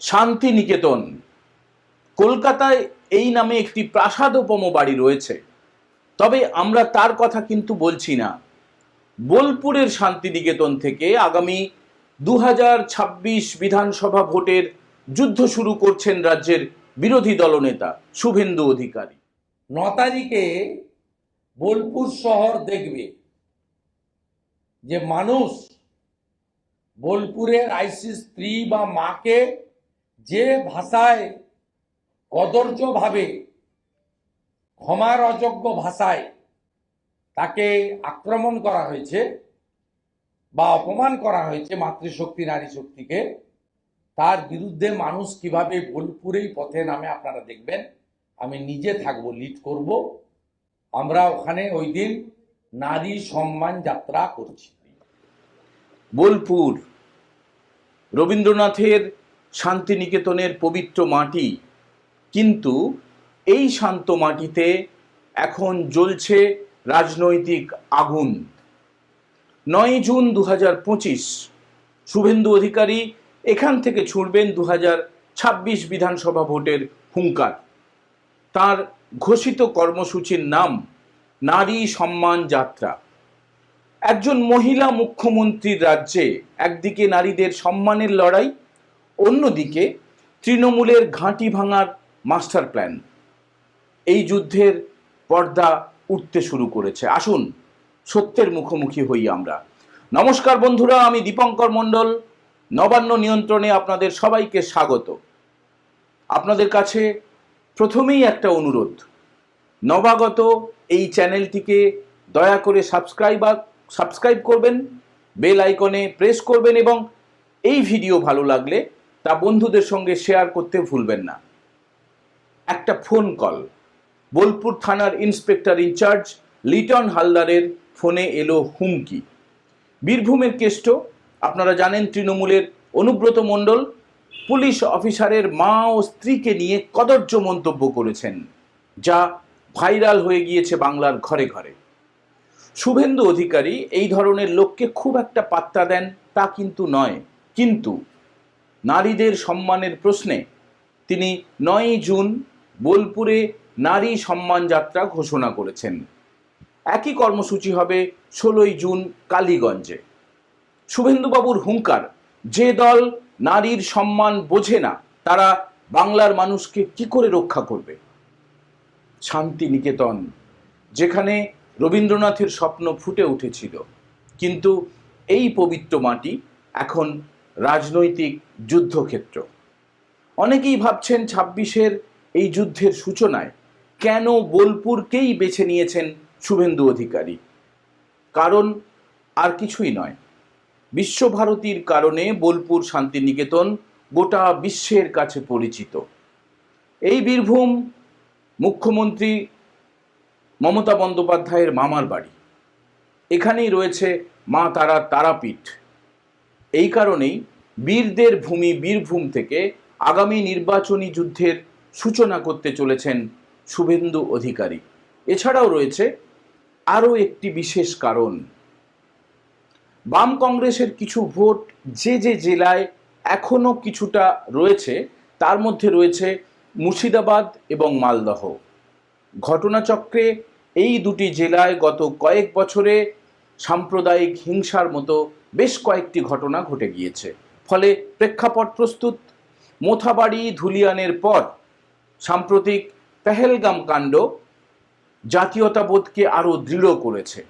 শান্তিনিকেতন। কলকাতায় এই নামে একটি প্রাসাদোপম বাড়ি রয়েছে। তবে আমরা তার কথা কিন্তু বলছি না। বোলপুরের শান্তিনিকেতন থেকে আগামী দুহাজার ছাব্বিশ বিধানসভা ভোটের যুদ্ধ শুরু করছেন রাজ্যের বিরোধী দলনেতা শুভেন্দু অধিকারী। ন তারিখে বোলপুর শহর দেখবে যে মানুষ বোলপুরের আইসি স্ত্রী বা মাকে যে ভাষায় কদর্যভাবে ক্ষমার অযোগ্য ভাষায় তাকে আক্রমণ করা হয়েছে বা অপমান করা হয়েছে মাতৃশক্তি নারী শক্তিকে তার বিরুদ্ধে মানুষ কীভাবে বোলপুরেই পথে নামে আপনারা দেখবেন। আমি নিজে থাকব লিড করব। আমরা ওখানে ওই দিন নারী সম্মান যাত্রা করছি। বোলপুর রবীন্দ্রনাথের শান্তিনিকেতনের পবিত্র মাটি। কিন্তু এই শান্ত মাটিতে এখন জ্বলছে রাজনৈতিক আগুন। নয় জুন দু হাজার পঁচিশ, শুভেন্দু অধিকারী এখান থেকে ছুড়বেন দু হাজার ছাব্বিশ বিধানসভা ভোটের হুঙ্কার। তার ঘোষিত কর্মসূচির নাম, নারী সম্মান যাত্রা। একজন মহিলা মুখ্যমন্ত্রীর রাজ্যে একদিকে নারীদের সম্মানের লড়াই অন্যদিকে তৃণমূলের ঘাঁটি ভাঙার মাস্টার প্ল্যান। এই যুদ্ধের পর্দা উঠতে শুরু করেছে। আসুন, সত্যের মুখোমুখি হই আমরা। নমস্কার বন্ধুরা, আমি দীপঙ্কর মণ্ডল। নবান্ন নিয়ন্ত্রণে আপনাদের সবাইকে স্বাগত। আপনাদের কাছে প্রথমেই একটা অনুরোধ। নবাগত এই চ্যানেলটিকে দয়া করে সাবস্ক্রাইব সাবস্ক্রাইব করবেন, বেল আইকনে প্রেস করবেন এবং এই ভিডিও ভালো লাগলে তা বন্ধুদের সঙ্গে শেয়ার করতে ভুলবেন না। একটা ফোন কল বোলপুর থানার ইন্সপেক্টর ইনচার্জ লিটন হালদারের ফোনে এলো হুমকি। বীরভূমের কেষ্ট, আপনারা জানেন তৃণমূলের অনুব্রত মণ্ডল, পুলিশ অফিসারের মা ও স্ত্রীকে নিয়ে কদর্য মন্তব্য করেছেন, যা ভাইরাল হয়ে গিয়েছে বাংলার ঘরে ঘরে। শুভেন্দু অধিকারী এই ধরনের লোককে খুব একটা পাত্তা দেন তা কিন্তু নয়, কিন্তু নারীদের সম্মানের প্রশ্নে তিনি নয়ই জুন বোলপুরে নারী সম্মান যাত্রা ঘোষণা করেছেন। একই কর্মসূচি হবে ষোলোই জুন কালীগঞ্জে। শুভেন্দুবাবুর হুঙ্কার, যে দল নারীর সম্মান বোঝে না, তারা বাংলার মানুষকে কি করে রক্ষা করবে? শান্তি নিকেতন যেখানে রবীন্দ্রনাথের স্বপ্ন ফুটে উঠেছিল, কিন্তু এই পবিত্র মাটি এখন রাজনৈতিক যুদ্ধক্ষেত্র। অনেকেই ভাবছেন ছাব্বিশের এই যুদ্ধের সূচনায় কেন বোলপুরকেই বেছে নিয়েছেন শুভেন্দু অধিকারী? কারণ আর কিছুই নয়। বিশ্বভারতীর কারণে বোলপুর শান্তিনিকেতন গোটা বিশ্বের কাছে পরিচিত। এই বীরভূম মুখ্যমন্ত্রী মমতা বন্দ্যোপাধ্যায়ের মামার বাড়ি। এখানেই রয়েছে মা তারা তারাপীঠ। এই কারণেই বীরদের ভূমি বীরভূম থেকে আগামী নির্বাচনী যুদ্ধের সূচনা করতে চলেছেন শুভেন্দু অধিকারী। এছাড়াও রয়েছে আরও একটি বিশেষ কারণ। বাম কংগ্রেসের কিছু ভোট যে যে জেলায় এখনও কিছুটা রয়েছে, তার মধ্যে রয়েছে মুর্শিদাবাদ এবং মালদহ। ঘটনাচক্রে এই দুটি জেলায় গত কয়েক বছরে সাম্প্রদায়িক হিংসার মতো বেশ কয়েকটি ঘটনা ঘটে গিয়েছে। ফলে প্রেক্ষাপট প্রস্তুত। মোথাবাড়ি ধুলিয়ানের পর সাম্প্রতিক পেহেলগাম কাণ্ড জাতীয়তাবোধকে আরও দৃঢ় করেছে।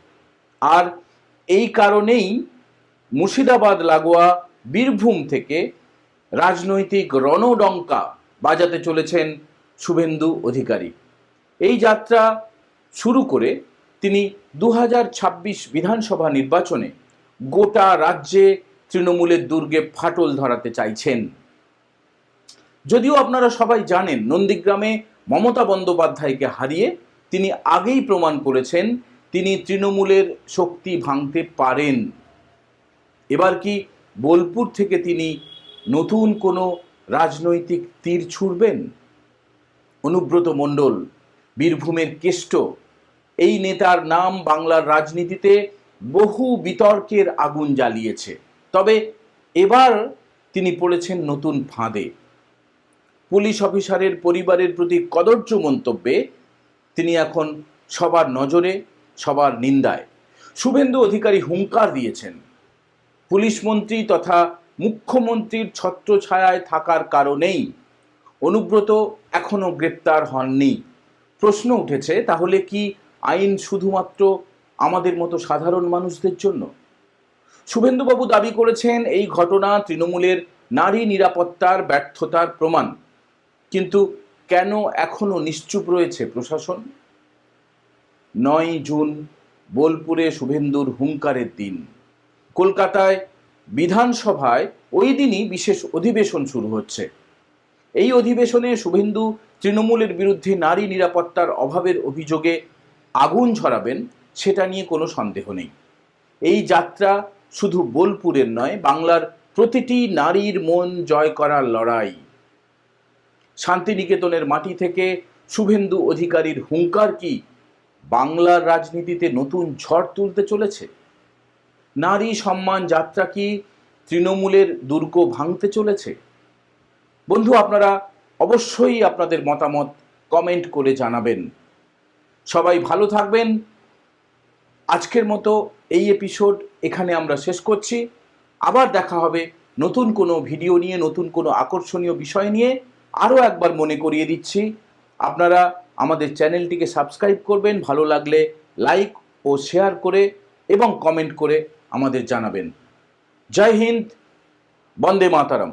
আর এই কারণেই মুর্শিদাবাদ, লাগোয়া, বীরভূম থেকে রাজনৈতিক রণডঙ্কা বাজাতে চলেছেন শুভেন্দু অধিকারী। এই যাত্রা শুরু করে তিনি দু হাজার ছাব্বিশ বিধানসভা নির্বাচনে গোটা রাজ্যে তৃণমূলের দুর্গে ফাটল ধরাতে চাইছেন। যদিও আপনারা সবাই জানেন, নন্দীগ্রামে মমতা বন্দ্যোপাধ্যায়কে হারিয়ে তিনি আগেই প্রমাণ করেছেন, তিনি তৃণমূলের শক্তি ভাঙতে পারেন। এবার কি বোলপুর থেকে তিনি নতুন কোনো রাজনৈতিক তীর ছুড়বেন? অনুব্রত মণ্ডল, বীরভূমের কেষ্ট, এই নেতার নাম বাংলার রাজনীতিতে বহু বিতর্কের আগুন জ্বালিয়েছে। তবে এবার তিনি পড়েছেন নতুন ফাঁদে। পুলিশ অফিসারের পরিবারের প্রতি কদর্য মন্তব্যে তিনি এখন সবার নজরে, সবার নিন্দায়। শুভেন্দু অধিকারী হুঙ্কার দিয়েছেন। পুলিশ মন্ত্রী তথা মুখ্যমন্ত্রীর ছত্রছায়ায় থাকার কারণেই অনুব্রত এখনও গ্রেপ্তার হননি। প্রশ্ন উঠেছে, তাহলে কি আইন শুধুমাত্র আমাদের মতো সাধারণ মানুষদের জন্য। শুভেন্দুবাবু দাবি করেছেন এই ঘটনা তৃণমূলের নারী নিরাপত্তার ব্যর্থতার প্রমাণ। কিন্তু কেন এখনও নিশ্চুপ রয়েছে প্রশাসন? নয় জুন, বোলপুরে শুভেন্দুর হুঙ্কারের দিন। কলকাতায় বিধানসভায় ওই দিনই বিশেষ অধিবেশন শুরু হচ্ছে। এই অধিবেশনে শুভেন্দু তৃণমূলের বিরুদ্ধে নারী নিরাপত্তার অভাবের অভিযোগে আগুন ঝরাবেন সেটা নিয়ে কোনো সন্দেহ নেই। এই যাত্রা শুধু বোলপুরের নয়, বাংলার প্রতিটি নারীর মন জয় করার লড়াই। শান্তিনিকেতনের মাটি থেকে শুভেন্দু অধিকারীর হুঙ্কার কি বাংলার রাজনীতিতে নতুন ঝড় তুলতে চলেছে? নারী সম্মান যাত্রা কি তৃণমূলের দুর্গ ভাঙতে চলেছে? বন্ধু, আপনারা অবশ্যই আপনাদের মতামত কমেন্ট করে জানাবেন। সবাই ভালো থাকবেন আজকের মতো এই এপিসোড এখানে আমরা শেষ করছি। আবার দেখা হবে নতুন কোনো ভিডিও নিয়ে, নতুন কোনো আকর্ষণীয় বিষয় নিয়ে। আরও একবার মনে করিয়ে দিচ্ছি, আপনারা আমাদের চ্যানেলটিকে সাবস্ক্রাইব করবেন, ভালো লাগলে লাইক ও শেয়ার করে এবং কমেন্ট করে আমাদের জানাবেন। জয় হিন্দ, বন্দে মাতারাম।